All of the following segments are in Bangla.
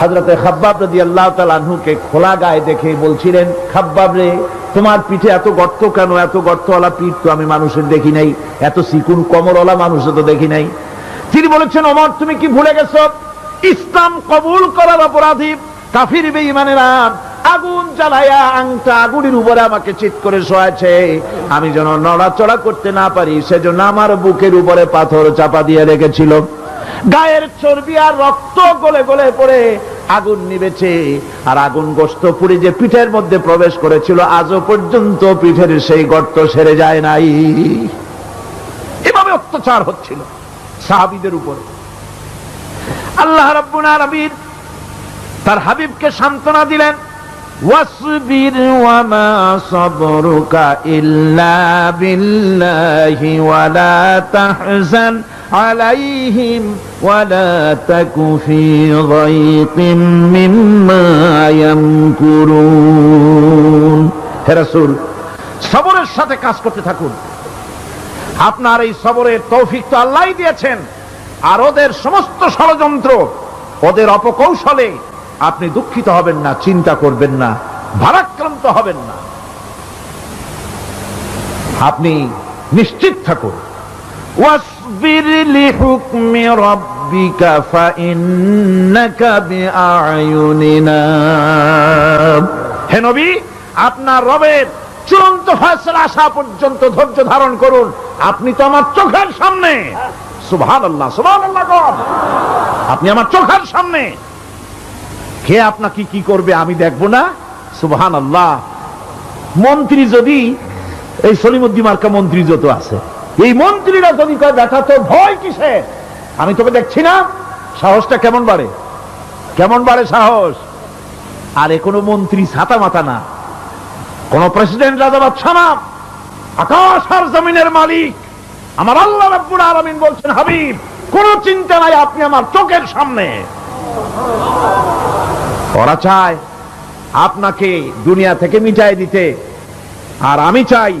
হাজরতে খাব্বাব রদি আল্লাহ তালুকে খোলা গায়ে দেখে বলছিলেন, খাব্বাব রে, তোমার পিঠে এত গর্ত কেন? এত গর্তওয়ালা পিঠ তো আমি মানুষের দেখি নাই। এত সিকুন কমরওয়ালা মানুষও তো দেখি নাই। তিনি বলেছেন অমর তুমি কি ভুলে গেছো? ইসলাম কবুল করার অপরাধী। কাফির বেঈমানেরা আগুন জ্বালায়া আংটা আগুনের উপরে আমাকে চিৎ করে শোয়াছে আমি যেন নড়াচড়া করতে না পারি, সেজন্য আমার বুকের উপরে পাথর চাপা দিয়ে রেখেছিল। গায়ের চর্বি আর রক্ত গলে গলে পড়ে আগুন নিবেছে আর আগুন গোস্ত পুড়ে যে পিঠের মধ্যে প্রবেশ করেছিল, আজও পর্যন্ত পিঠের সেই গর্ত সেরে যায় নাই। এভাবে অত্যাচার হচ্ছিল সাহাবিদের উপরে। আল্লাহ রাব্বুল আলামিন তার হাবিবকে সান্ত্বনা দিলেন তাহজান। আলাইহিম ওয়ালা তাকু ফি যায়কিম মিম্মা ইয়ামকুরুন। হে রাসূল, সবরের সাথে কাজ করতে থাকুন। আপনার এই সবরের তৌফিক তো আল্লাহই দিয়েছেন। আর ওদের সমস্ত ষড়যন্ত্র, ওদের অপকৌশলে আপনি দুঃখিত হবেন না, চিন্তা করবেন না, ভারাক্রান্ত হবেন না। আপনি নিশ্চিত থাকুন। ওয়াসবির লিহুকমি রাব্বিকা ফাইন্নাকা বিআয়ুনিনা হে নবী, আপনার রবের চূড়ান্ত ফয়সালা আসা পর্যন্ত ধৈর্য ধারণ করুন। আপনি তো আমার চোখের সামনে। গণ। আপনি আমার চোখের সামনে। কে আপনাকে কি করবে আমি দেখব না? আল্লাহ মন্ত্রী যদি, এই সলিমুদ্দি মার্কা মন্ত্রী যত আছে এই মন্ত্রীরা যদি কয় দেখা তো ভয় কিসে আমি তোকে দেখছি না? সাহসটা কেমন বাড়ে? কেমন বাড়ে সাহস? আর কোনো মন্ত্রী ছাতা মাথা না। কোন প্রেসিডেন্ট রাজা বাদশাহ না আকাশ আর জমিনের মালিক। আমার আল্লাহ রাব্বুল আলামিন বলছেন, হাবিব, কোন চিন্তা নাই, আপনি আমার চোখের সামনে। ওরা চায়, আপনাকে দুনিয়া থেকে মিটাই দিতে। আর আমি চাই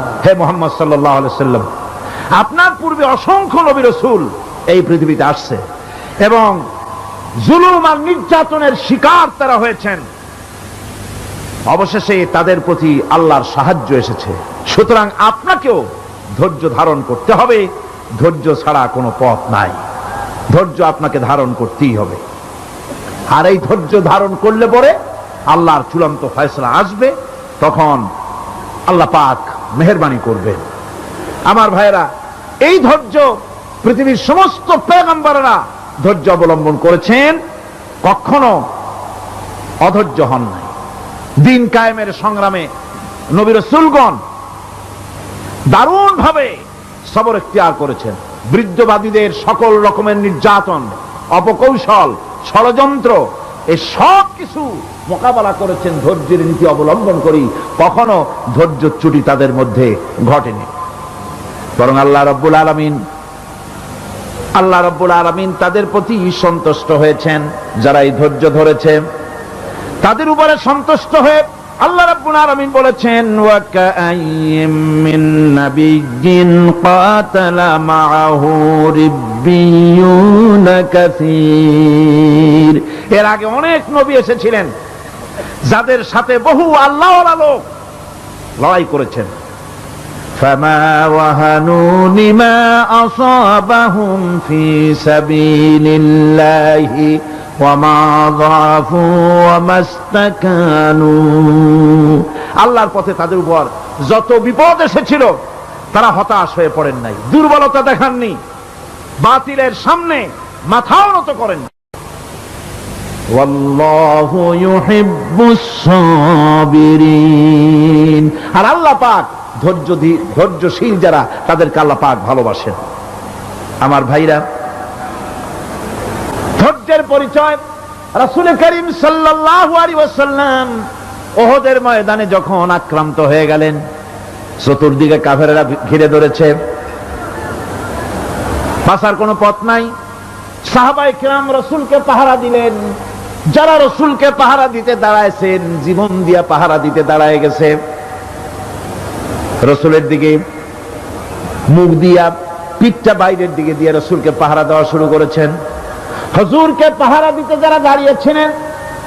হে মোহাম্মদ আলাইহি সাল্লাম, আপনার পূর্বে অসংখ্য নবী রাসূল এই পৃথিবীতে আসছে এবং জুলুম আর নির্যাতনের শিকার তারা হয়েছেন। অবশেষে তাদের প্রতি আল্লাহর সাহায্য এসেছে। সুতরাং আপনাকেও ধৈর্য ধারণ করতে হবে। ধৈর্য ছাড়া কোনো পথ নাই। ধৈর্য আপনাকে ধারণ করতেই হবে। আর এই ধৈর্য ধারণ করলে পরে আল্লাহর চূড়ান্ত ফয়সলা আসবে। তখন আল্লাহ পাক মেহরবানি করবেন। আমার ভাইরা এই ধৈর্য পৃথিবীর সমস্ত পেগম্বরেরা ধৈর্য অবলম্বন করেছেন, কখনো অধৈর্য হন নাই। দিন কায়েমের সংগ্রামে নবীর সুলগন দারুণ ভাবে সবর এখতিয়ার করেছেন। বৃদ্ধবাদীদের সকল রকমের নির্যাতন, অপকৌশল, ষড়যন্ত্র এই সব কিছু মোকাবেলা করেছেন ধৈর্যের নীতি অবলম্বন করি কখনো ধৈর্য চুটি তাদের মধ্যে ঘটেনি। বরং আল্লাহ রব্বুল আলমিন, আল্লাহ রব্বুল আলমিন তাদের প্রতি সন্তুষ্ট হয়েছেন। যারা এই ধৈর্য ধরেছে, তাদের উপরে সন্তুষ্ট হয়ে আল্লাহ রাব্বুল আলামিন বলেছেন ওয়া কাআইয়িম মিন নাবিয়্যিন কাতালা মাআহু রিব্বিয়ুন কাসীর এর আগে অনেক নবী এসেছিলেন যাদের সাথে বহু আল্লাহওয়ালা লোক লড়াই করেছেন فما وهنوا لما أصابهم في سبيل الله আল্লাহর পথে তাদের উপর যত বিপদ এসেছিল, তারা হতাশ হয়ে পড়েন নাই, দুর্বলতা দেখাননি বাতিলের সামনে মাথাও নত করেন আর আল্লাহ পাক ধৈর্য ধৈর্যশীল যারা, তাদেরকে আল্লাহ পাক ভালোবাসেন। আমার ভাইরা ধৈর্যের পরিচয়, রাসূল করিম আলাইহি ওহদের ময়দানে যখন আক্রান্ত হয়ে গেলেন, চতুর্দিকে কাফেরেরা ঘিরে ধরেছে। বাঁচার কোনো পথ নাই। সাহাবাই কিরাম রসুলকে পাহারা দিলেন। যারা রসুলকে পাহারা দিতে দাঁড়াইছেন, জীবন দিয়া পাহারা দিতে দাঁড়ায় গেছে। রসুলের দিকে মুখ দিয়া, পিঠটা বাইরের দিকে দিয়ে রসুলকে পাহারা দেওয়া শুরু করেছেন। হজুরকে পাহারা দিতে যারা দাঁড়িয়েছিলেন,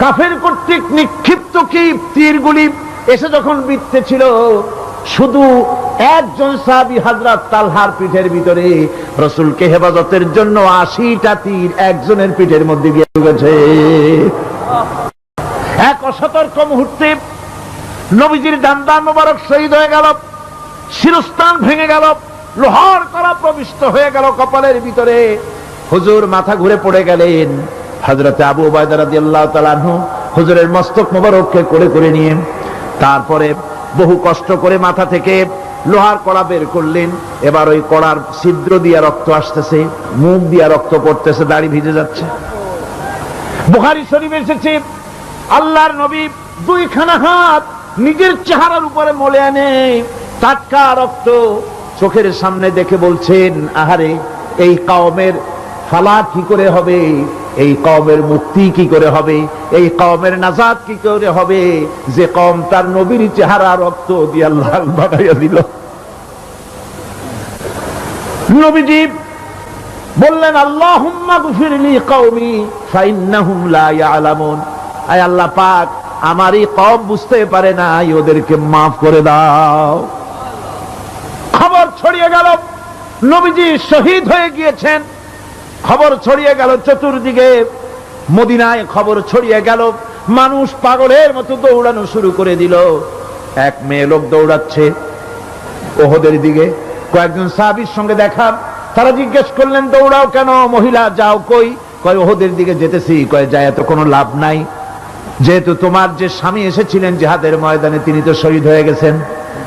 কাফের কর্তৃক নিক্ষিপ্ত কি তীরগুলি এসে যখন বিত্তে ছিল, শুধু একজন সাহাবি হাজরাত তালহার পিঠের ভিতরে রসুলকে হেফাজতের জন্য আশিটা তীর একজনের পিঠের মধ্যে গিয়ে ঢুকেছে। এক অসতর্ক মুহূর্তে নবীজির দান্দান মোবারক শহীদ হয়ে গেল, শিরস্থান ভেঙে গেল, লোহার করা প্রবিষ্ট হয়ে গেল কপালের ভিতরে। হুজুর মাথা ঘুরে পড়ে গেলেন। হজরতে আবু ওবায়দারাদিয়াল্লাহু হুজুরের মস্তক মোবারককে করে করে নিয়ে তারপরে বহু কষ্ট করে মাথা থেকে লোহার কড়া বের করলেন। এবার ওই কড়ার ছিদ্র দিয়া রক্ত আসতেছে, মুখ দিয়া রক্ত পড়তেছে, দাড়ি ভিজে যাচ্ছে। বুহারি শরীফ এসেছে, আল্লাহর নবী দুইখানা হাত নিজের চেহারার উপরে মলে আনে, টাটকা রক্ত চোখের সামনে দেখে বলছেন, আহারে, এই কাওমের ফালা কি করে হবে? এই কওমের মুক্তি কি করে হবে? এই কওমের নাজাদ কি করে হবে? যে কম তার নবীর চেহারা রক্ত দিয়ে লাল বানাইয়া দিল। নবীজি বললেন আয় আল্লাহ পাক, আমার কওম বুঝতে পারে না ওদেরকে মাফ করে দাও। খবর ছড়িয়ে গেল। নবীজি শহীদ হয়ে গিয়েছেন। খবর ছড়িয়ে গেল চতুর্দিকে। মদিনায় খবর ছড়িয়ে গেল। মানুষ পাগলের মতো দৌড়ানো শুরু করে দিল। এক মেয়ে লোক দৌড়াচ্ছে ওহদের দিকে। কয়েকজন সাহাবির সঙ্গে দেখা। তারা জিজ্ঞেস করলেন, দৌড়াও কেন? মহিলা, যাও কই? কয়, ওহদের দিকে যেতেছি। কয়, যায় এত কোনো লাভ নাই। যেহেতু তোমার যে স্বামী এসেছিলেন জেহাদের ময়দানে, তিনি তো শহীদ হয়ে গেছেন।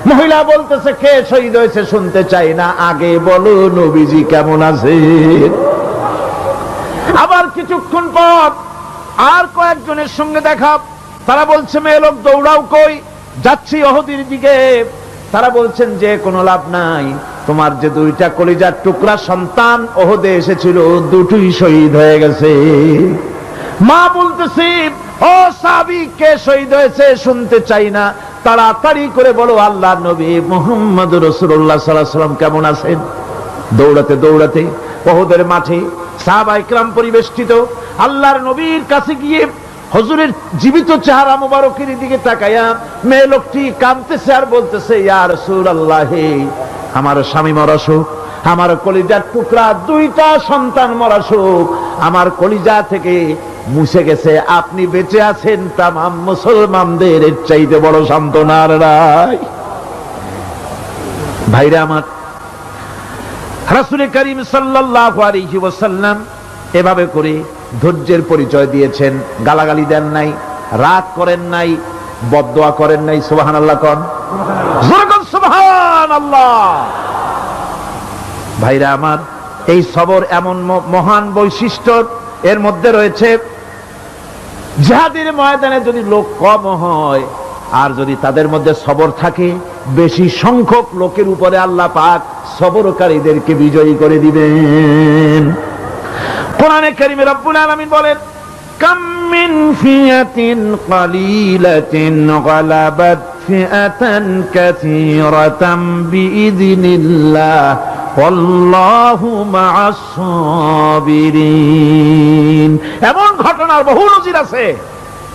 মহিলা বলতেছে, কে শহীদ হয়েছে শুনতে চাই না। আগে বলো নবীজি কেমন আছে আবার কিছুক্ষণ পর আর কয়েকজনের সঙ্গে দেখা। তারা বলছে, মেয়ে লোক, দৌড়াও কই? যাচ্ছি অহদির দিকে। তারা বলছেন, যে কোনো লাভ নাই। তোমার যে দুইটা কলিজার টুকরা সন্তান ওহদে এসেছিল, দুটোই শহীদ হয়ে গেছে। মা বলতেছি, ও সাবি, কে শহীদ হয়েছে শুনতে চাই না। তাড়াতাড়ি করে বলো, আল্লাহ নবী মোহাম্মদ রসুল্লাহ সাল্লাহ সাল্লাম কেমন আছেন? দৌড়াতে দৌড়াতে ওহদের মাঠে সাহাবা ইকরাম পরিবেষ্টিত, আল্লাহর নবীর কাছে গিয়ে হজুরের জীবিত চেহারা মোবারকের দিকে তাকাইয়া মেয়ে লোকটি কাঁদতেছে আর বলতেছে, ইয়া রাসূলুল্লাহ, আমার স্বামী মরাসুক আমার কলিজার টুকরা দুইটা সন্তান মরাসুক আমার কলিজা থেকে মুছে গেছে, আপনি বেঁচে আছেন তামাম মুসলমানদের চাইতে বড় সান্ত্বনার রায় ভাইরা, আমার রাসুল করিম ওয়াসাল্লাম এভাবে করে ধৈর্যের পরিচয় দিয়েছেন। গালাগালি দেন নাই, রাগ করেন নাই, বদদোয়া করেন নাই, সুবহানাল্লাহ কোন। সুবহানাল্লাহ। ভাইরা আমার, এই সবর এমন মহান বৈশিষ্ট্য, এর মধ্যে রয়েছে যাদের ময়দানে যদি লোক কম হয়, আর যদি তাদের মধ্যে সবর থাকে বেশি সংখ্যক লোকের উপরে আল্লাহ পাক সবরকারীদেরকে বিজয়ী করে দিবেন। কোরআনে কারিমে রব্বুল আলামিন বলেন, কাম মিন ফিয়াতিন কালিলাতিন গালাবাত ফিআতান কাসীরাতাম সাবিরিন। এমন ঘটনার বহু নজির আছে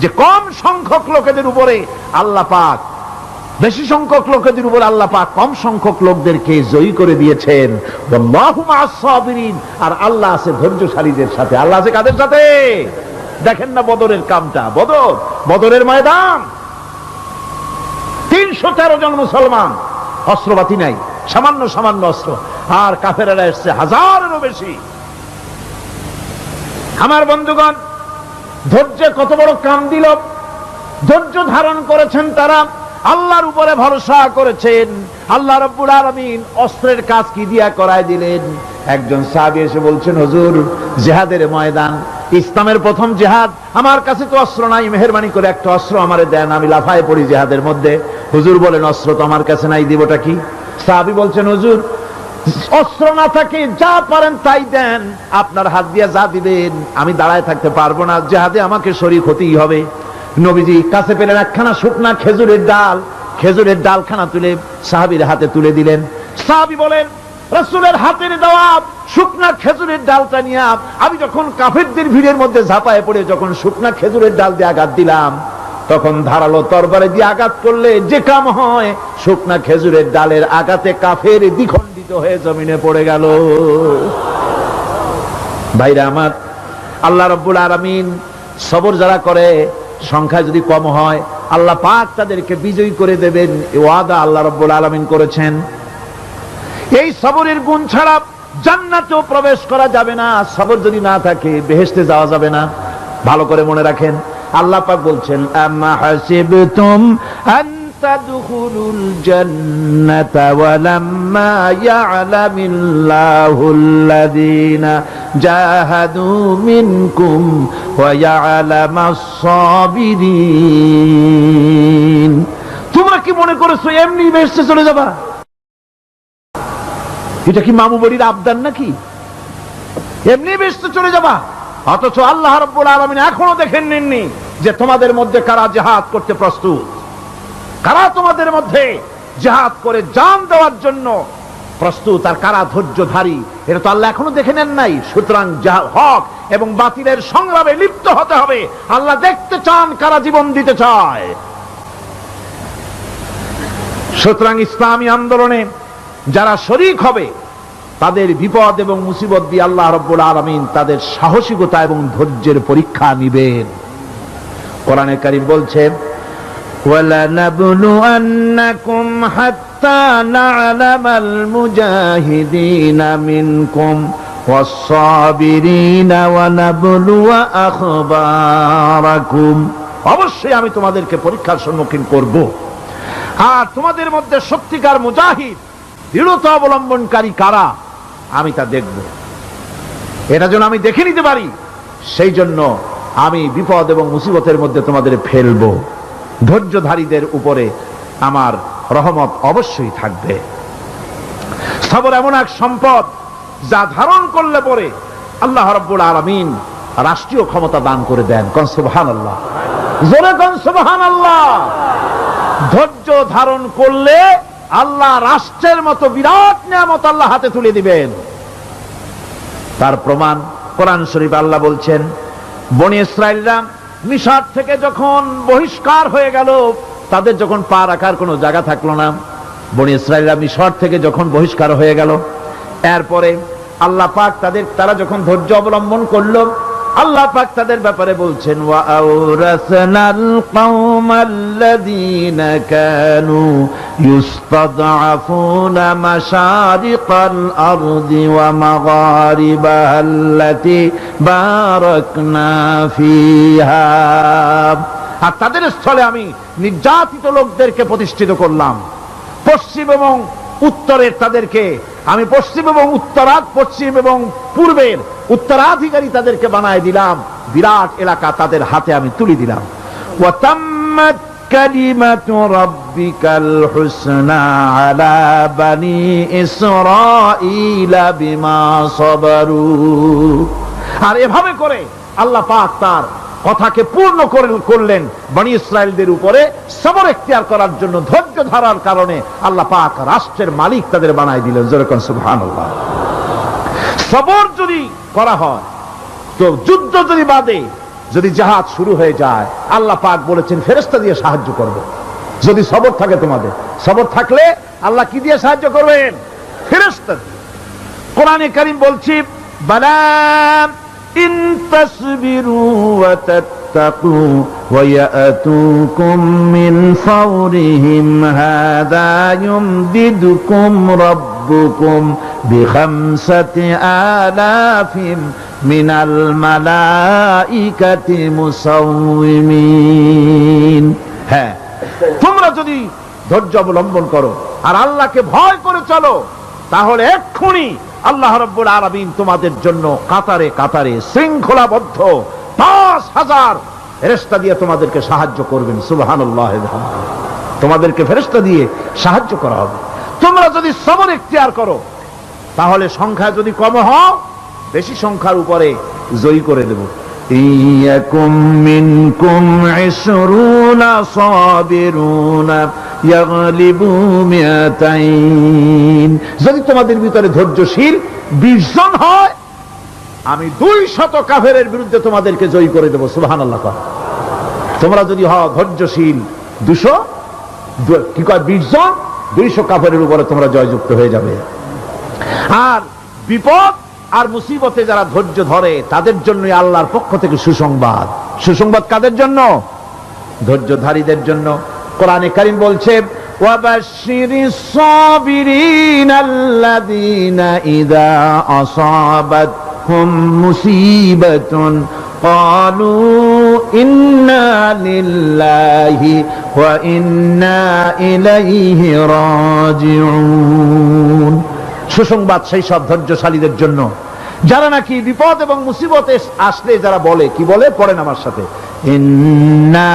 যে কম সংখ্যক লোকেদের উপরে আল্লাহ পাক বেশি সংখ্যক লোকেদের উপর আল্লাহ পাক কম সংখ্যক লোকদেরকে জয়ী করে দিয়েছেন। আর আল্লাহ আছে ধৈর্যশালীদের সাথে। আল্লাহ আছে কাদের সাথে? দেখেন না বদরের কামটা। বদর, বদরের ময়দান। তিনশো তেরো জন মুসলমান। অস্ত্রপাতি নাই। সামান্য সামান্য অস্ত্র। আর কাফেরা এসছে হাজারেরও বেশি। আমার বন্ধুগণ ধৈর্য কত বড় কাম দিল ধৈর্য ধারণ করেছেন তারা। আল্লাহর উপরে ভরসা করেছেন। আল্লাহ রব্বুল আলামিন অস্ত্রের কাজ কি দিয়া করায় দিলেন? একজন সাহাবী এসে বলছেন, হুজুর, জেহাদের ময়দান, ইসলামের প্রথম জেহাদ, আমার কাছে তো অস্ত্র নাই, মেহরবানি করে একটা অস্ত্র আমারে দেন, আমি লাফায় পড়ি জেহাদের মধ্যে। হুজুর বলেন, অস্ত্র তো আমার কাছে নাই, দিবটা কি? সাহাবি বলছেন, হুজুর, অস্ত্র না থাকে, যা পারেন তাই দেন। আপনার হাত দিয়ে যা দিবেন, আমি দাঁড়ায় থাকতে পারব না, জেহাদে আমাকে শরীর হতেই হবে। নবীজি, কাছে পেলেন একখানা শুকনা খেজুরের ডাল। খেজুরের ডালখানা তুলে সাহাবির হাতে তুলে দিলেন। সাহাবি বলেন, রসুলের হাতের দেওয়া শুকনা খেজুরের ডালটা নিয়ে আমি যখন কাফেরদের ভিড়ের মধ্যে ঝাঁপায় পড়ে যখন শুকনা খেজুরের ডাল দিয়ে আঘাত দিলাম, তখন ধারালো তরবারে দিয়ে আঘাত করলে যে কাম হয়, শুকনা খেজুরের ডালের আঘাতে কাফের দ্বিখণ্ডিত হয়ে জমিনে পড়ে গেল। ভাইরা আমার, আল্লাহ রব্বুল আলামিন সবর যারা করে সংখ্যা যদি কম হয়, আল্লাহ পাক তাদেরকে বিজয়ী করে দেবেন। ওয়াদা আল্লাহ রব্বুল আলমিন করেছেন। এই সবরের গুণ ছাড়া জান্নাতেও প্রবেশ করা যাবে না। সবর যদি না থাকে বেহেস্তে যাওয়া যাবে না। ভালো করে মনে রাখেন। আল্লাহ পাক বলছেন আম্মা হাসিবতুম আন তাদখুলুল জান্নাতা ওয়ালাম্মা ইয়া'লামিল্লাহুল্লাযীনা জাহাদু মিনকুম ওয়া ইয়া'লামাস সাবিরিন তোমরা কি মনে করেছ এমনি বেহেশতে চলে যাবা? এটা কি মামু বাড়ির আবদার নাকি? এমনি বেসতে চলে যাবা। অথচ আল্লাহ রব্বুল আলমিন এখনও দেখেন নিননি যে তোমাদের মধ্যে কারা জেহাদ করতে প্রস্তুত। কারা তোমাদের মধ্যে জেহাদ করে জান দেওয়ার জন্য প্রস্তুত আর কারা ধৈর্যধারী? এটা তো আল্লাহ এখনও দেখে নেন নাই। সুতরাং হক এবং বাতিলের সংগ্রামে লিপ্ত হতে হবে। আল্লাহ দেখতে চান কারা জীবন দিতে চায়। সুতরাং ইসলামী আন্দোলনে যারা শরিক হবে, তাদের বিপদ এবং মুসিবত দিয়ে আল্লাহ রব্বুল আলমিন তাদের সাহসিকতা এবং ধৈর্যের পরীক্ষা নিবেন। কোরআনে কারিম বলছে وَلَنَبْلُوَنَّكُمْ حَتَّى نَعْلَمَ الْمُجَاهِدِينَ مِنكُمْ وَالصَّابِرِينَ وَنَبْلُوَ أَخْبَارَكُمْ অবশ্যই আমি তোমাদেরকে পরীক্ষার সম্মুখীন করব আর তোমাদের মধ্যে সত্যিকার মুজাহিদ দৃঢ়তা অবলম্বনকারী কারা আমি তা দেখব এটা যেন আমি দেখে নিতে পারি সেই জন্য আমি বিপদ এবং মুসিবতের মধ্যে তোমাদের ফেলবো ধৈর্যধারীদের উপরে আমার রহমত অবশ্যই থাকবে। সবর এমন এক সম্পদ যা ধারণ করলে পরে আল্লাহ রব্বুল আলমিন রাষ্ট্রীয় ক্ষমতা দান করে দেন। কনসুবহান আল্লাহ জোরে কনসুবহান আল্লাহ ধৈর্য ধারণ করলে আল্লাহ রাষ্ট্রের মতো বিরাট নিয়ামত আল্লাহ হাতে তুলে দিবেন। তার প্রমাণ কোরআন শরীফ আল্লাহ বলছেন, বনি ইসরায়েলরা মিশর থেকে যখন বহিষ্কার হয়ে গেল, তাদের যখন পা রাখার কোনো জায়গা থাকল না। বনি ইসরায়েলরা মিশর থেকে যখন বহিষ্কার হয়ে গেল, এরপরে আল্লাহ পাক তাদের, তারা যখন ধৈর্য অবলম্বন করল আল্লাহ পাক তাদের ব্যাপারে বলছেন আর তাদের স্থলে আমি নির্যাতিত লোকদেরকে প্রতিষ্ঠিত করলাম। পশ্চিম এবং উত্তরের তাদেরকে আমি পশ্চিম এবং উত্তরাত পশ্চিম এবং পূর্বের উত্তরাধিকারী তাদেরকে বানায় দিলাম। বিরাট এলাকা তাদের হাতে আমি তুলে দিলাম। বিমা আর এভাবে করে আল্লাহ পাক তার কথাকে পূর্ণ করে- করলেন বনি ইসরায়েলদের উপরে সবর এখতিয়ার করার জন্য, ধৈর্য ধরার কারণে আল্লাহ পাক রাষ্ট্রের মালিক তাদের বানাই দিলেন। যেরকম সুবহানাল্লাহ। সবর যদি করা হয়, তো যুদ্ধ যদি বাদে, যদি জাহাজ শুরু হয়ে যায়, আল্লাহ পাক বলেছেন ফেরেস্তা দিয়ে সাহায্য করব। যদি সবর থাকে তোমাদের, সবর থাকলে আল্লাহ কি দিয়ে সাহায্য করবেন? ফেরেস্তা দিয়ে। কোরআনে কারিম বলছি বালাম ওয়া তাত্তাকু ওয়া ইয়াতুকুম মিন ফাওরিহিম হাদা ইউমদিদুকুম রাব্বুকুম বিখামসাতি আলাফিন মিনাল মালাইকাতি মুসাউমিন হ্যাঁ তোমরা যদি ধৈর্য অবলম্বন করো আর আল্লাহকে ভয় করে চলো, তাহলে এক্ষুনি আল্লাহ রব্বুল আলামিন তোমাদের জন্য কাতারে কাতারে শৃঙ্খলাবদ্ধ পাঁচ হাজার ফেরেস্তা দিয়ে তোমাদেরকে সাহায্য করবেন, সুবহানাল্লাহ তোমাদেরকে ফেরেস্তা দিয়ে সাহায্য করা হবে। তোমরা যদি সবর এখতিয়ার করো, তাহলে সংখ্যা যদি কম হও বেশি সংখ্যার উপরে জয়ী করে দেব। ইয়াকুম মিনকুম ইশরুনা সাবিরুনা যদি তোমাদের ভিতরে ধৈর্যশীল 20 জন হয়, আমি দুই শত কাফেরের বিরুদ্ধে তোমাদেরকে জয়ী করে দেব, সুবহানাল্লাহ কর। তোমরা যদি হও ধৈর্যশীল দুশো কি কয়, বিশ জন, দুইশো কাফেরের উপরে তোমরা জয়যুক্ত হয়ে যাবে। আর বিপদ আর মুসিবতে যারা ধৈর্য ধরে, তাদের জন্য আল্লাহর পক্ষ থেকে সুসংবাদ। সুসংবাদ কাদের জন্য? ধৈর্যধারীদের জন্য। কোরআনে কারিম বলছে وبشر الصابرين الذين إذا أصابتهم مصيبة قالوا إنا لله وإنا إليه راجعون সুসংবাদ সেই সব ধৈর্যশালীদের জন্য যারা নাকি বিপদ এবং মুসিবতে আসলে যারা বলে কি বলে পড়েন আমার সাথে ইন্না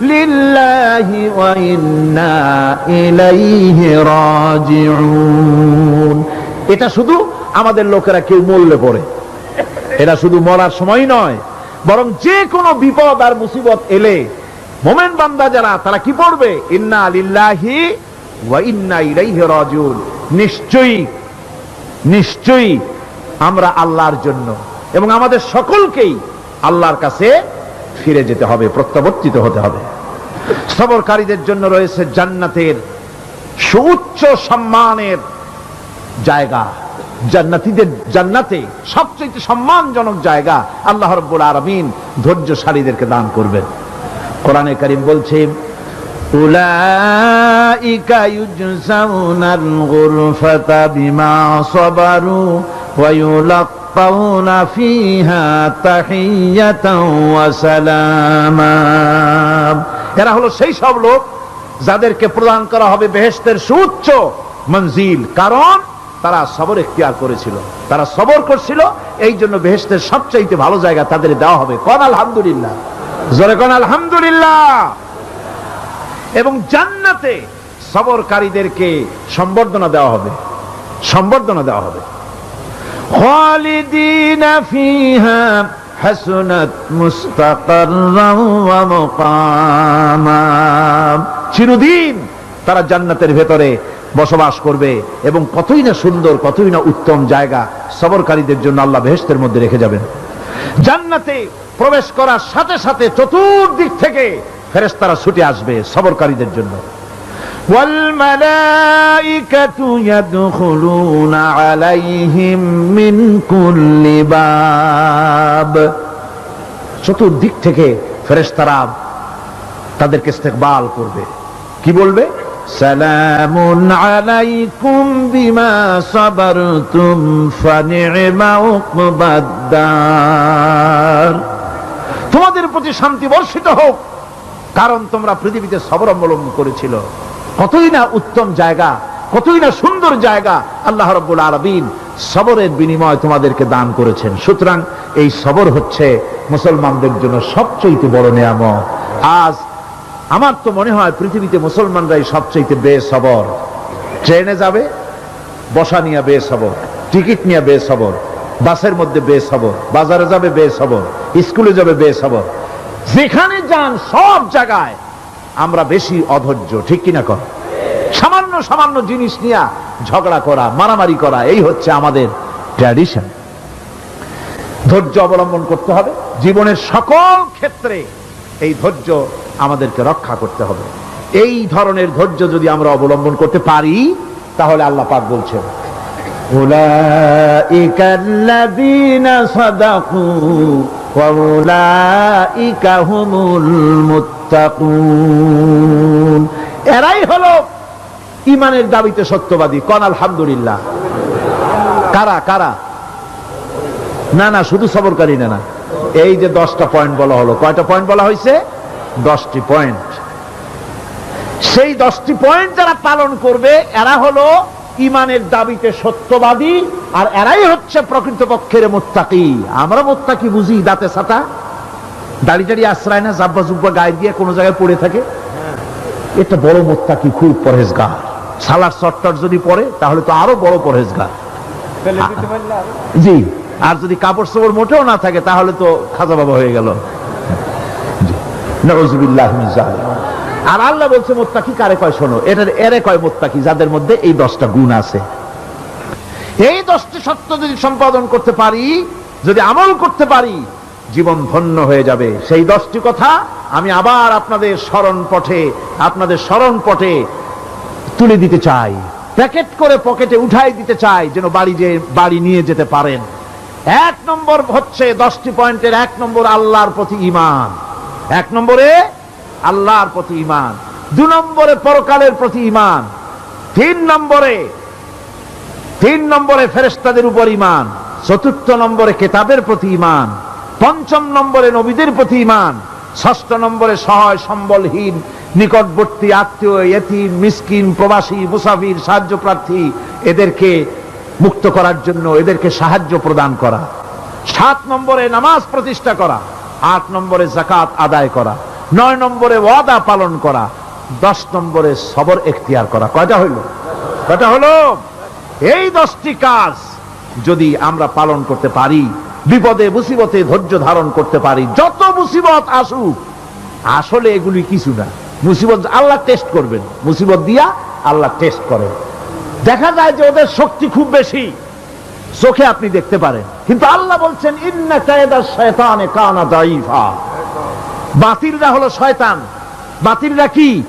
লিল্লাহি ওয়া ইন্না ইলাইহি এটা শুধু আমাদের লোকেরা কেউ মরলে পড়ে। এটা শুধু মরার সময় নয়, বরং যে কোনো বিপদ আর মুসিবত এলে মোমেন বান্দা যারা, তারা কি পড়বে? ইন্না লিল্লাহি ওয়া ইন্না ইলাইহি রাজিউন। নিশ্চয়ই নিশ্চয়ই আমরা আল্লাহর জন্য। এবং আমাদের সকলকেই আল্লাহর কাছে ফিরে যেতে হবে প্রত্যাবর্তিত হতে হবে সবরকারীদের জন্য রয়েছে জান্নাতের সুউচ্চ সম্মানের জায়গা জান্নাতীদের জান্নাতে সবচেয়ে সম্মানজনক জায়গা আল্লাহ রব্বুল আলামিন ধৈর্যশালীদেরকে দান করবেন কোরআনে কারিম বলছে أولئك يجزون الغرفة بما صبروا ويلقون فيها تحية وسلاما এরা হলো সেই সব লোক যাদেরকে প্রদান করা হবে বেহেশতের সুউচ্চ মঞ্জিল কারণ তারা সবর এখতিয়ার করেছিল তারা সবর করছিল এই জন্য বেহেশতের সবচাইতে ভালো জায়গা তাদের দেওয়া হবে কন আলহামদুলিল্লাহ জোরে কন আলহামদুলিল্লাহ এবং জান্নাতে সবরকারীদেরকে সম্বর্ধনা দেওয়া হবে সম্বর্ধনা দেওয়া হবে খালিদিনা ফিহা হাসনাত মুস্তাকাররাম ওয়া মুকামা চিরদিন তারা জান্নাতের ভেতরে বসবাস করবে এবং কতই না সুন্দর, কতই না উত্তম জায়গা সবরকারীদের জন্য আল্লাহ বেহেশতের মধ্যে রেখে যাবেন। জান্নাতে প্রবেশ করার সাথে সাথে চতুর্দিক থেকে ফেরেশতারা ছুটে আসবে সবরকারীদের জন্য। والملائكة يدخلون عليهم من كل باب চতুর্দিক থেকে ফেরেশতারা তাদেরকে ইস্তেকবাল করবে কি বলবে সালামুন আলাইকুম বিমা সাবারতুম ফানি'মা উকবাদ্দার তোমাদের প্রতি শান্তি বর্ষিত হোক কারণ তোমরা পৃথিবীতে সবর অবলম্বন করেছিল কতই না উত্তম জায়গা, কতই না সুন্দর জায়গা আল্লাহ রব্বুল আরবিন সবরের বিনিময় তোমাদেরকে দান করেছেন। সুতরাং এই সবর হচ্ছে মুসলমানদের জন্য সবচেয়ে বড় নিয়ামত। আজ আমার তো মনে হয় পৃথিবীতে মুসলমানরাই সবচেয়ে বেসবর। ট্রেনে যাবে, বসা নিয়ে বেসবর, টিকিট নিয়ে বেসবর, বাসের মধ্যে বেসবর, বাজারে যাবে বেসবর, স্কুলে যাবে বেসবর। যেখানে যান সব জায়গায় আমরা বেশি অধৈর্য, ঠিক কিনা কর? সামান্য সামান্য জিনিস নিয়ে ঝগড়া করা, মারামারি করা, এই হচ্ছে আমাদের ট্র্যাডিশন ধৈর্য অবলম্বন করতে হবে। জীবনের সকল ক্ষেত্রে এই ধৈর্য আমাদেরকে রক্ষা করতে হবে। এই ধরনের ধৈর্য যদি আমরা অবলম্বন করতে পারি, তাহলে আল্লাহ পাক বলছেন ওলা এরাই হলো ইমানের দাবিতে সত্যবাদী। কন আলহামদুলিল্লাহ। কারা কারা? না না, শুধু সবরকারী না না। এই যে দশটা পয়েন্ট বলা হলো। কয়টা পয়েন্ট বলা হয়েছে? দশটি পয়েন্ট সেই দশটি পয়েন্ট যারা পালন করবে, এরা হলো ইমানের দাবিতে সত্যবাদী, আর এরাই হচ্ছে প্রকৃতপক্ষের মোত্তাকি। আমরা মোত্তাকি বুঝি দাঁতে সাঁতা দাড়ি টাড়ি আশ্রয় না জাব্বা জুব্বা গায়ে দিয়ে কোনো জায়গায় পড়ে থাকে। এটা বড় মোত্তাকি খুব পরহেজগার। সালার চট্টর যদি পড়ে তাহলে তো আরও বড় পরহেজগার। জি আর যদি কাপড় চোপড় মোটেও না থাকে তাহলে তো খাজা বাবা হয়ে গেল। আর আল্লাহ বলছে মোত্তাকি কারে কয় শোনো? এটার এরে কয় মোত্তাকি যাদের মধ্যে এই দশটা গুণ আছে। এই দশটি সত্য যদি সম্পাদন করতে পারি যদি আমল করতে পারি জীবন ধন্য হয়ে যাবে। সেই দশটি কথা আমি আবার আপনাদের স্মরণ পটে আপনাদের স্মরণ পটে তুলে দিতে চাই। প্যাকেট করে পকেটে উঠাই দিতে চাই যেন বাড়ি যে, বাড়ি নিয়ে যেতে পারেন। এক নম্বর হচ্ছে দশটি পয়েন্টের এক নম্বর আল্লাহর প্রতি ইমান এক নম্বরে আল্লাহর প্রতি ইমান দু নম্বরে পরকালের প্রতি ইমান তিন নম্বরে তিন নম্বরে ফেরেস্তাদের উপর ইমান চতুর্থ নম্বরে কেতাবের প্রতি ইমান পঞ্চম নম্বরে নবীদের প্রতি ইমান ষষ্ঠ নম্বরে সহায় সম্বলহীন, নিকটবর্তী আত্মীয়, এতিম, মিসকিন, প্রবাসী, মুসাফির সাহায্য প্রার্থী এদেরকে মুক্ত করার জন্য, এদেরকে সাহায্য প্রদান করা। সাত নম্বরে নামাজ প্রতিষ্ঠা করা, আট নম্বরে জাকাত আদায় করা, নয় নম্বরে ওয়াদা পালন করা, দশ নম্বরে সবর এখতিয়ার করা। কয়টা হইল? কয়টা হলো? এই দশটি কাজ যদি আমরা পালন করতে পারি বিপদে, মুসিবতে ধৈর্য ধারণ করতে পারি। যত মুসিবত আসুক, আসলে এগুলি কিছু না। মুসিবত আল্লাহ টেস্ট করবেন। মুসিবত দিয়া আল্লাহ টেস্ট করেন। দেখা যায় যে ওদের শক্তি খুব বেশি। চোখে আপনি দেখতে পারেন। কিন্তু আল্লাহ বলছেন বাতিলরা হলো শয়তান। বাতিলরা কি?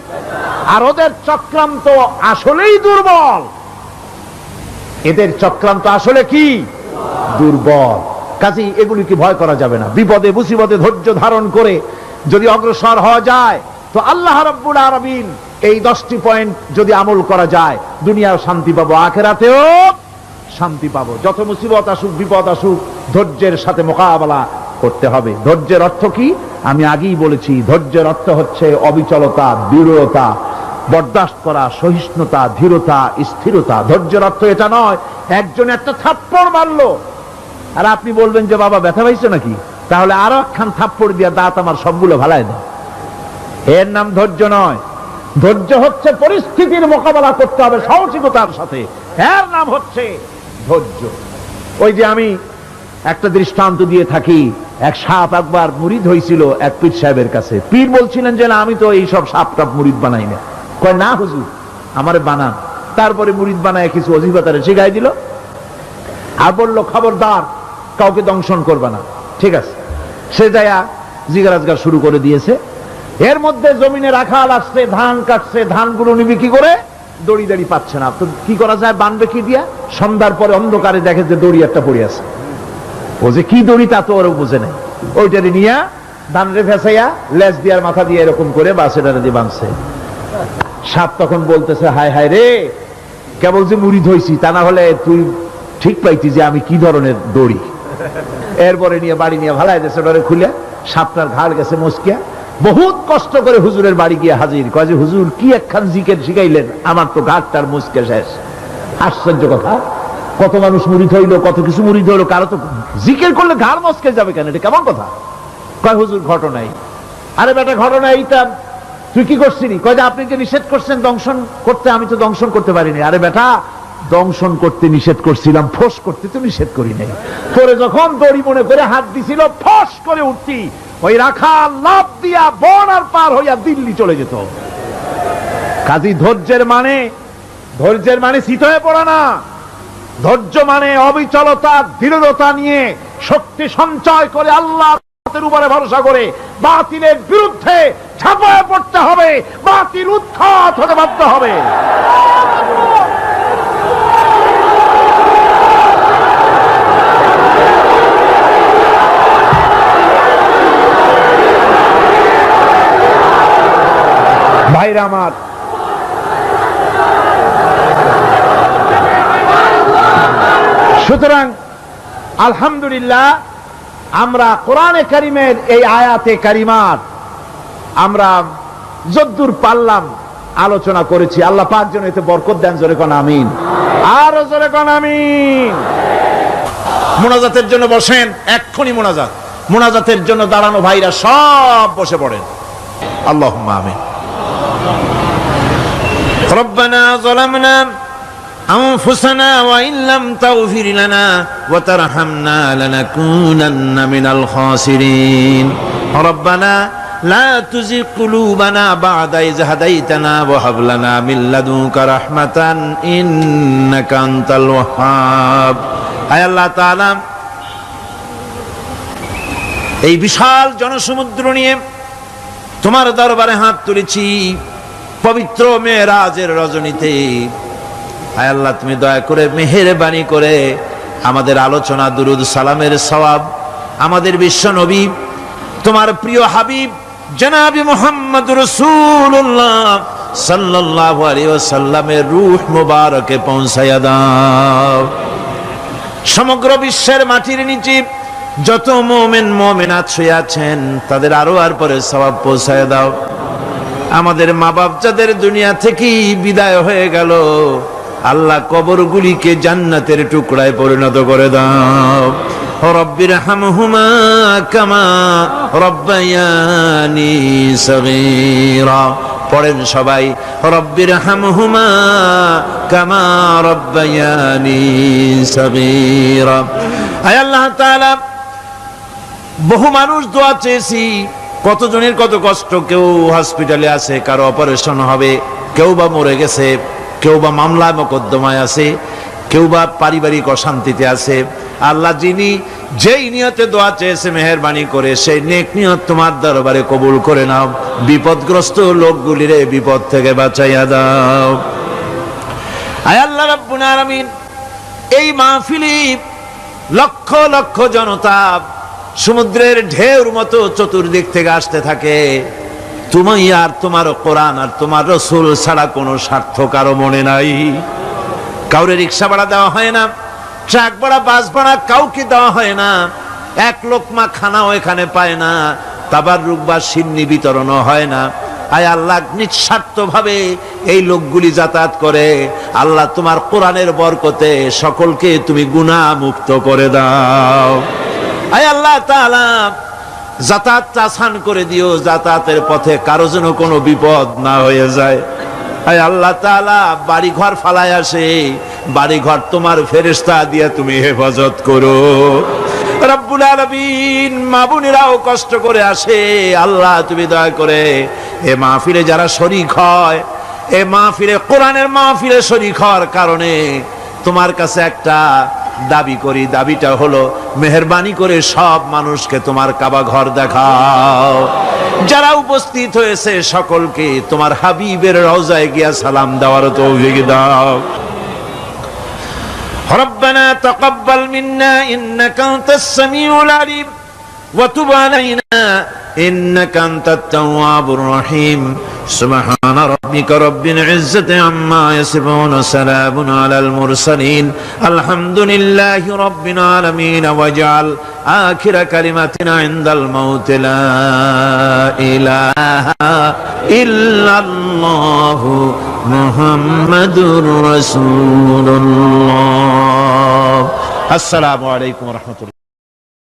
আর ওদের চক্রান্ত আসলেই দুর্বল। এদের চক্রান্ত আসলে কি? দুর্বল। কাজেই এগুলিকে ভয় করা যাবে না। বিপদে, মুসিবতে ধৈর্য ধারণ করে যদি অগ্রসর হওয়া যায়, তো আল্লাহ রাব্বুল আলামিন এই দশটি পয়েন্ট যদি আমল করা যায় দুনিয়াও শান্তি পাবো, আখেরাতেও শান্তি পাবো। যত মুসিবত আসুক, বিপদ আসুক, ধৈর্যের সাথে মোকাবেলা করতে হবে। ধৈর্যের অর্থ কি? আমি আগেই বলেছি, ধৈর্যের অর্থ হচ্ছে অবিচলতা দৃঢ়তা বরদাস্ত করা, সহিষ্ণুতা, ধীরতা, স্থিরতা। ধৈর্যের অর্থ এটা নয়, একজন একটা থাপ্পড় মারলো আর আপনি বলবেন যে, বাবা, ব্যথা পাইছো নাকি? তাহলে আরও একখান থাপ্পড় দিয়া দাঁত আমার সবগুলো ভালাই দেয় এর নাম ধৈর্য নয়। ধৈর্য হচ্ছে পরিস্থিতির মোকাবেলা করতে হবে সাহসিকতার সাথে। এর নাম হচ্ছে ধৈর্য। ওই যে আমি একটা দৃষ্টান্ত দিয়ে থাকি, এক সাপ একবার মুরিদ হয়েছিল এক পীর সাহেবের কাছে। পীর বলছিলেন যে, না, আমি তো এই সব সাপ টাপ মুরিদ বানাই না। কয়, না, হুজুর, আমারে বানান। তারপরে মুরিদ বানায় কিছু অজিবাতারে শিখাই দিল। আর বলল, খবরদার কাউকে দংশন করবে না। ঠিক আছে? সে যায়া জিগারাজগার শুরু করে দিয়েছে। এর মধ্যে জমিনে রাখাল আসছে, ধান কাটছে, ধানগুলো নিবি কি করে? দড়ি দাড়ি পাচ্ছে না। তো কি করা যায়? বানবে কি দিয়া? সন্ধ্যার পরে অন্ধকারে দেখে যে দড়ি একটা পড়ে আছে। ও যে কি দড়ি তা তো ওরা বুঝে নেই। ওইটারে নিয়ে ধান রে ফেসাইয়া লেজ দিয়ার মাথা দিয়ে এরকম করে বাসেটারে দিয়ে বাঁধছে সাপ তখন বলতেছে, হায় হায় রে, কেবল যে মুড়ি ধইছি, তা না হলে তুই ঠিক পাইতি যে আমি কি ধরনের দড়ি? এরপরে নিয়ে বাড়ি নিয়ে ভালাই দেশে ডরে খুলে, সাপটার ঘাড় গেছে মস্কিয়া। বহুত কষ্ট করে হুজুরের বাড়ি গিয়ে হাজির। কয় হুজুর, কি একখান জিকের শিখাইলেন? আমার তো ঘাটটার মুসকে শেষ। আশ্চর্য কথা। কত মানুষ মুড়ি হইল কত কিছু মুড়ি হইল কারও তো জিকের করলে ঘাড় মস্কে যাবে কেন? এটা কেমন কথা? কয়, হুজুর ঘটনাই আরে বেটা, ঘটনা এইটা তুই কি করছিলি? কয় যে, আপনি যে নিষেধ করছেন দংশন করতে, আমি তো দংশন করতে পারিনি। আরে বেটা দংশন করতে নিষেধ করছিলাম, ফোস করতে তো নিষেধ করি নাই। তোরে যখন দড়ি মনে করে হাত দিছিল, ফস করে উঠতি ওই রাখা লাভ দিয়া বন আর পার হইয়া দিল্লি চলে যেত। কাজী ধৈর্যের মানে ধৈর্যের মানে শীত হয়ে পড়া না। ধৈর্য মানে অবিচলতা, দৃঢ়তা নিয়ে শক্তি সঞ্চয় করে আল্লাহ উপরে ভরসা করে বাতিলের বিরুদ্ধে ছাপায় পড়তে হবে, বাতিল উৎখাত হতে বাধ্য হবে। ভাইরা আমার। সুতরাং, আলহামদুলিল্লাহ, আমরা কোরআনে কারিমের এই আয়াতে কারিমাত, আমরা যদ্দুর পারলাম আলোচনা করেছি। আল্লাহ পাক যেন এতে বরকত দেন, জোরে কোন আমিন। আরও জোরে কোন আমিন। মোনাজাতের জন্য বসেন, এক্ষুনি মোনাজাত। মোনাজাতের জন্য দাঁড়ানো ভাইরা সব বসে পড়েন। আল্লাহ আমিন। ربنا ظلمنا أنفسنا وإن لم تغفر لنا وترحمنا لنكونن من الخاسرين ربنا لا تزغ قلوبنا بعد إذ هديتنا وهب لنا من لدنك رحمة إنك أنت الوهاب أي الله تعالى এই বিশাল জনসমুদ্র নিয়ে তোমার দরবারে হাত তুলেছি পবিত্র মেয়েরাজের রজনীতে। হায় আল্লাহ, তুমি দয়া করে মেহেরবানি করে আমাদের আলোচনা, দুরুদ, সালামের সওয়াব, আমাদের বিশ্ব নবী, তোমার প্রিয় হাবিব, জনাবি মোহাম্মদ রসুল্লাহ সাল্লাল্লাহু আলাইহি ওয়াসাল্লামের রূহ মুবারকে পৌঁছায়া দাও। সমগ্র বিশ্বের মাটির নিচে যত মোমেন, মোমেনাত শুয়ে আছেন, তাদের আরও আর পরে সবাব পৌঁছায় দাও। আমাদের মা বাপ যাদের দুনিয়া থেকেই বিদায় হয়ে গেল। আল্লাহ কবরগুলিকে জান্নাতের টুকরায় পরিণত করে দাও। রব্বির হামহুমা কামা রব্বায়ানি সগীরা। পড়েন সবাই রব্বির হামহুমা কামা রব্বায়ানি সগীরা। আয় আল্লাহ তাআলা, বহু মানুষ দোয়া চেয়েছি কতজনের কত কষ্ট? কেউ হসপিটালে আছে, কারও অপারেশন হবে, কেউ বা মরে গেছে, কেউ বা মামলা মোকদ্দমায় আছে, কেউ বা পারিবারিক অশান্তিতে আছে। আল্লাহ যিনি যেই নিয়তে দোয়া চেয়েছে, মেহরবানি করে, সেই নেক নিয়ত তোমার দরবারে কবুল করে নাও। বিপদগ্রস্ত লোকগুলিরে বিপদ থেকে বাঁচাইয়া দাও। আয় আল্লাহ রাব্বুল আলামিন, এই মাহফিলি লক্ষ লক্ষ জনতা সমুদ্রের ঢেউর মতো চতুর্দিক থেকে আসতে থাকে। তুমি আর তোমার কোরআন আর তোমার রসুল ছাড়া কোনো স্বার্থ কারও মনে নাই। কাউরে রিক্সা ভাড়া দেওয়া হয় না, ট্রাক ভাড়া, বাস ভাড়া কাউকে দেওয়া হয় না। এক লোকমা খানাও এখানে পায় না তাবার রূপ বা সিন্নি বিতরণও হয় না। আয় আল্লাহ নিঃস্বার্থ ভাবে এই লোকগুলি যাতায়াত করে। আল্লাহ তোমার কোরআনের বরকতে সকলকে তুমি গুণা মুক্ত করে দাও। আয় আল্লাহ তাআলা, যাতায়াত আসান করে দিও, যাতায়াতের পথে কারও যেন কোনো বিপদ না হয়ে যায়। আয় আল্লাহ তাআলা বাড়ি ঘর ফালায় আসে বাড়ি ঘর তোমার ফেরেশতা দিয়ে তুমি হেফাজত করো। রব্বুল আলামিন, মা বোনেরাও কষ্ট করে আসে। আল্লাহ, তুমি দয়া করে এ মাহফিলে যারা শরীক হয়, এ মাহফিলে, কোরআনের মাহফিলে শরীক হওয়ার কারণে তোমার কাছে একটা দাবি করি। দাবিটা হলো মেহরবানি করে সব মানুষকে তোমার কাবা ঘর দেখাও যারা উপস্থিত হয়েছে সকলকে তোমার হাবিবের রওজায় গিয়া সালাম দেওয়ার তৌফিক দাও ربنا تقبل منا انك انت السميع العليم وتب علينا انك انت التواب الرحيم سبحان ربك رب العزة عما يصفون سلام على المرسلين الحمد لله رب العالمين واجعل آخر كلمتنا عند الموت لا إله إلا الله محمد رسول الله السلام عليكم ورحمة الله